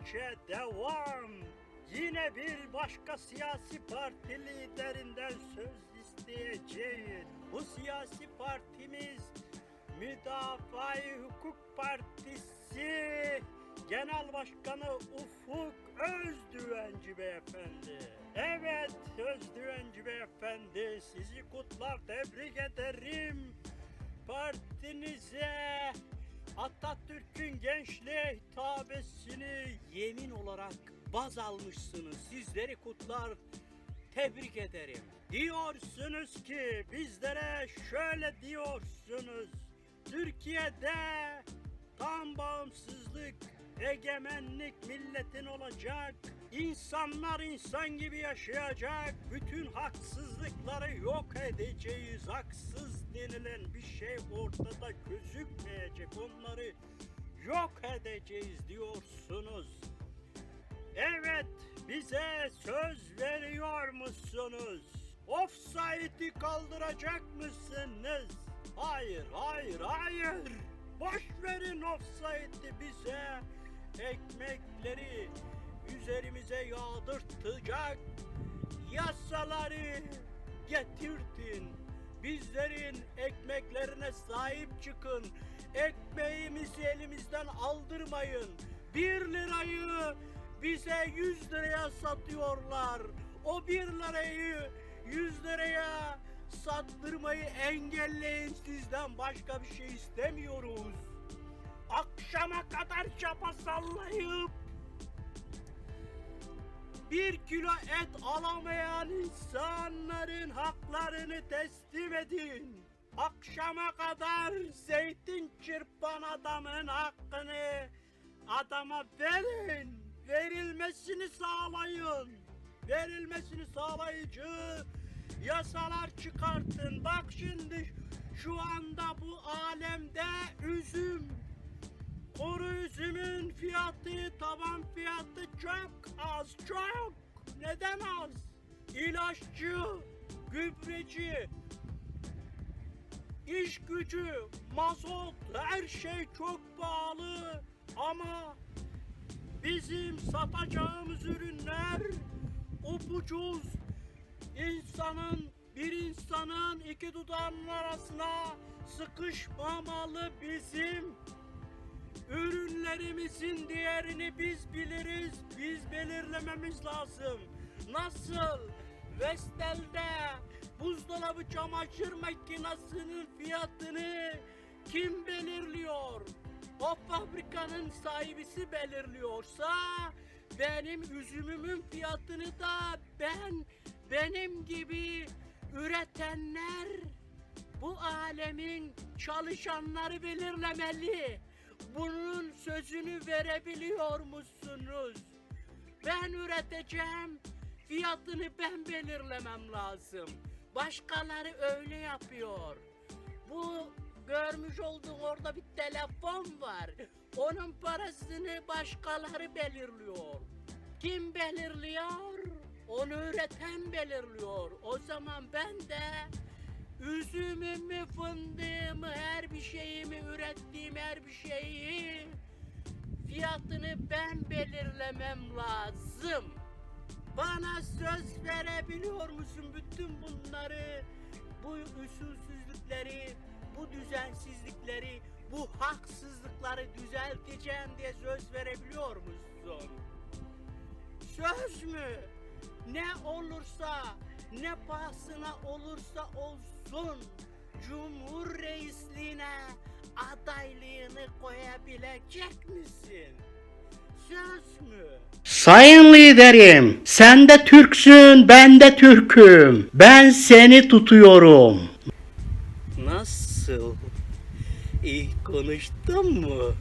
verdikçe devam. Yine bir başka siyasi parti liderinden söz isteyeceğiz. Bu siyasi partimiz Müdafaa Hukuk Partisi Genel Başkanı Ufuk Özdüvenci Beyefendi. Evet Özdüvenci Beyefendi sizi kutlar tebrik ederim. Partinize Atatürk'ün gençliğe hitabesini yemin olarak baz almışsınız. Sizleri kutlar tebrik ederim. Diyorsunuz ki bizlere şöyle diyorsunuz. Türkiye'de tam bağımsızlık, egemenlik milletin olacak. İnsanlar insan gibi yaşayacak. Bütün haksızlıkları yok edeceğiz. Haksız denilen bir şey ortada gözükmeyecek. Onları yok edeceğiz diyorsunuz. Evet, bize söz veriyor musunuz? Offside'i kaldıracak mısınız? Hayır, hayır, hayır. Boş verin offside'i bize. Ekmekleri üzerimize yağdırtacak yasaları getirdin. Bizlerin ekmeklerine sahip çıkın. Ekmeğimizi elimizden aldırmayın. Bir lirayı bize 100 liraya satıyorlar. O bir lirayı 100 liraya sattırmayı engelleyin sizden başka bir şey istemiyoruz. Akşama kadar çapa sallayıp bir kilo et alamayan insanların haklarını teslim edin. Akşama kadar zeytin çırpan adamın hakkını adama verin. Verilmesini sağlayın. Verilmesini sağlayıcı yasalar çıkartın. Bak şimdi şu anda bu alemde Kuru üzümün fiyatı, taban fiyatı çok az, çok. Neden az? İlaççı, gübreci, iş gücü, mazot, her şey çok pahalı. Ama bizim satacağımız ürünler upucuz. İnsanın, bir insanın iki dudağının arasına sıkışmamalı bizim Ürünlerimizin değerini biz biliriz, biz belirlememiz lazım. Nasıl? Vestel'de buzdolabı çamaşır makinesinin fiyatını kim belirliyor? O fabrikanın sahibisi belirliyorsa benim üzümümün fiyatını da ben benim gibi üretenler bu alemin çalışanları belirlemeli. Bunun sözünü verebiliyor musunuz? Ben üreteceğim, fiyatını ben belirlemem lazım. Başkaları öyle yapıyor. Bu görmüş olduğun orada bir telefon var. Onun parasını başkaları belirliyor. Kim belirliyor? Onu üreten belirliyor. O zaman ben de üzümümü, fındığımı, her bir şeyimi, ürettiğim her bir şeyi fiyatını ben belirlemem lazım. Bana söz verebiliyor musun bütün bunları, bu usulsüzlükleri, bu düzensizlikleri, bu haksızlıkları düzelteceğim diye söz verebiliyor musun? Söz mü? Ne olursa, ne pahasına olursa olsun Cumhur reisliğine adaylığını koyabilecek misin? Söz mü? Sayın liderim, sen de Türksün, ben de Türk'üm. Ben seni tutuyorum. Nasıl? İyi konuştun mu?